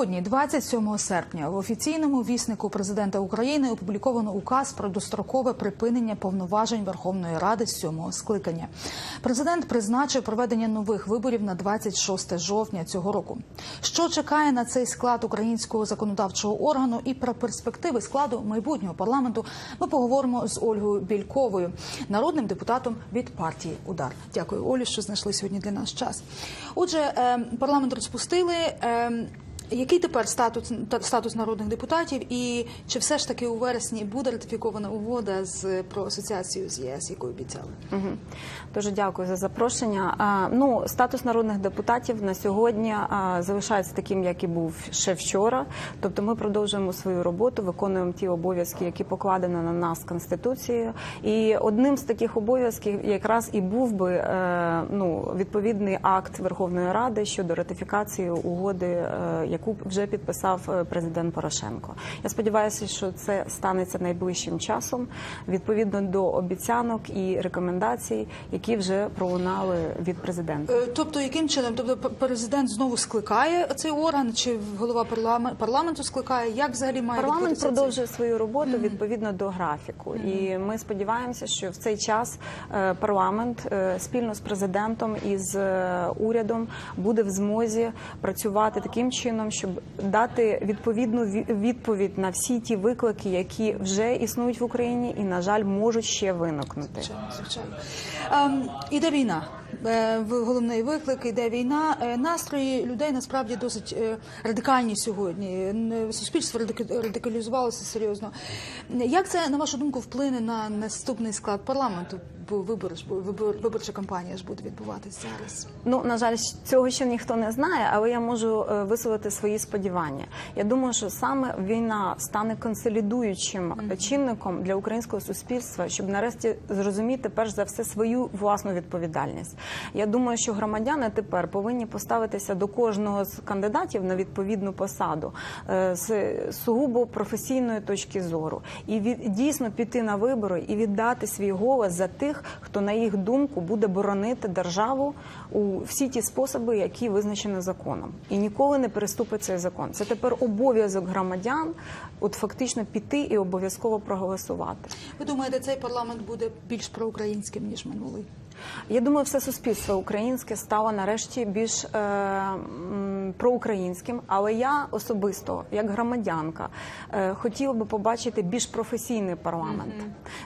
Сьогодні, 27 серпня, в офіційному віснику президента України опубліковано указ про дострокове припинення повноважень Верховної Ради сьомого скликання. Президент призначив проведення нових виборів на 26 жовтня цього року. Що чекає на цей склад українського законодавчого органу і про перспективи складу майбутнього парламенту, ми поговоримо з Ольгою Більковою, народним депутатом від партії Удар. Дякую, Олі, що знайшли сьогодні для нас час. Отже, е, парламент розпустили. Який тепер статус статус народних депутатів, і чи все ж таки у вересні буде ратифікована угода з про асоціацію з ЄС, яку обіцяли? Мгм. Дуже дякую за запрошення. А, Ну, статус народних депутатів на сьогодні а, залишається таким, як і був ще вчора. Тобто, ми продовжуємо свою роботу, виконуємо ті обов'язки, які покладені на нас Конституцією. І одним з таких обов'язків якраз і був би е, ну відповідний акт Верховної Ради щодо ратифікації угоди, е, яку вже підписав е, президент Порошенко. Я сподіваюся, що це станеться найближчим часом, відповідно до обіцянок і рекомендацій, які вже пролунали від президента. Е, Тобто, яким чином? Тобто, президент знову скликає цей орган, чи голова парламенту, скликає? Як взагалі має Парламент продовжує свою роботу відповідно до графіку, і ми сподіваємося, що в цей час е, парламент спільно з президентом і з урядом буде в змозі працювати таким чином, щоб дати відповідну відповідь на всі ті виклики, які вже існують в Україні, і на жаль можуть ще виникнути. Звичайно. Ем, іде війна. Е, Головний виклик іде війна. Е, Настрої людей насправді досить е, радикальні сьогодні. Суспільство радика- радикалізувалося серйозно. Як це, на вашу думку, вплине на наступний склад парламенту? Бо вибори вибор, виборча кампанія ж буде відбуватись зараз. Ну на жаль, цього ще ніхто не знає, але я можу е, висловити свої сподівання. Я думаю, що саме війна стане консолідуючим чинником для українського суспільства, щоб нарешті зрозуміти перш за все свою власну відповідальність. Я думаю, що громадяни тепер повинні поставитися до кожного з кандидатів на відповідну посаду е, з сугубо професійної точки зору і від дійсно піти на вибори і віддати свій голос за тих, хто на їх думку буде боронити державу у всі ті способи, які визначені законом, і ніколи не переступить цей закон. Це тепер обов'язок громадян, от фактично піти і обов'язково проголосувати. Ви думаєте, цей парламент буде більш проукраїнським ніж минулий? Я думаю, все суспільство українське стало нарешті більш е, проукраїнським, але я особисто, як громадянка, е, хотіла би побачити більш професійний парламент.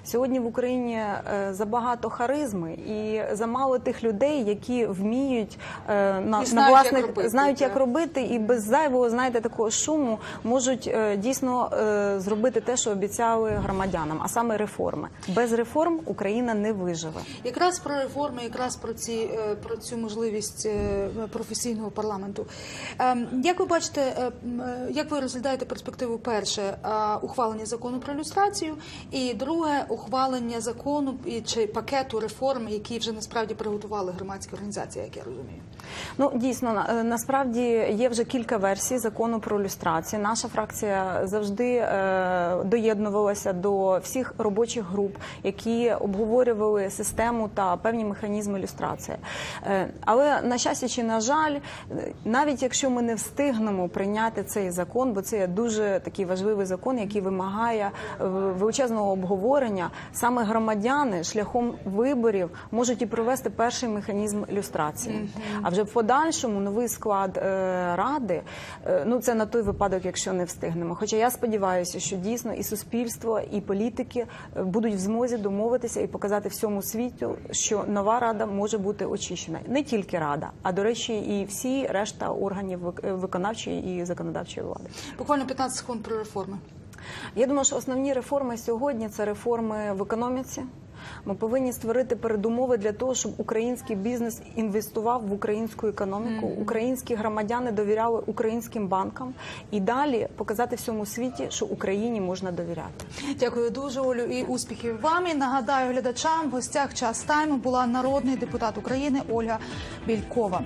Сьогодні в Україні е, забагато харизми і замало тих людей, які вміють е, на, знають, на як власних робити, знають, як робити, і без зайвого знаєте такого шуму можуть е, дійсно е, зробити те, що обіцяли громадянам, а саме реформи. Без реформ Україна не виживе. Якраз про реформи, якраз про ці е, про цю можливість е, професійного парламенту. Ем, Як ви бачите, е, як ви розглядаєте перспективу? Перше ухвалення закону про люстрацію, і друге ухвалення закону і чи пакету реформ, які вже насправді приготували громадські організації, як я розумію. Ну дійсно е, насправді є вже кілька версій закону про люстрацію. Наша фракція завжди е, доєднувалася до всіх робочих груп, які обговорювали систему та певні механізми люстрації. Е, але на щастя чи на жаль, навіть якщо ми не встигнемо прийняти цей закон, бо це дуже такий важливий закон, який вимагає величезного обговорення, саме громадяни шляхом виборів можуть і провести перший механізм люстрації. А вже в подальшому новий склад е, ради, е, ну це на той випадок, якщо не встигнемо. Хоча я сподіваюся, що дійсно і суспільство, і політики е, будуть в змозі домовитися і показати всьому світу, що нова рада може бути очищена. Не тільки рада, а до речі, і всі решта органів е, виконавчої і законодавчої влади. Буквально 15 секунд про реформи. Я думаю, що основні реформи сьогодні це реформи в економіці. Ми повинні створити передумови для того, щоб український бізнес інвестував в українську економіку, українські громадяни довіряли українським банкам і далі показати всьому світі, що Україні можна довіряти. Дякую дуже, Олю, і успіхів вам. І нагадаю глядачам, в гостях час тайму була народний депутат України Ольга Бількова.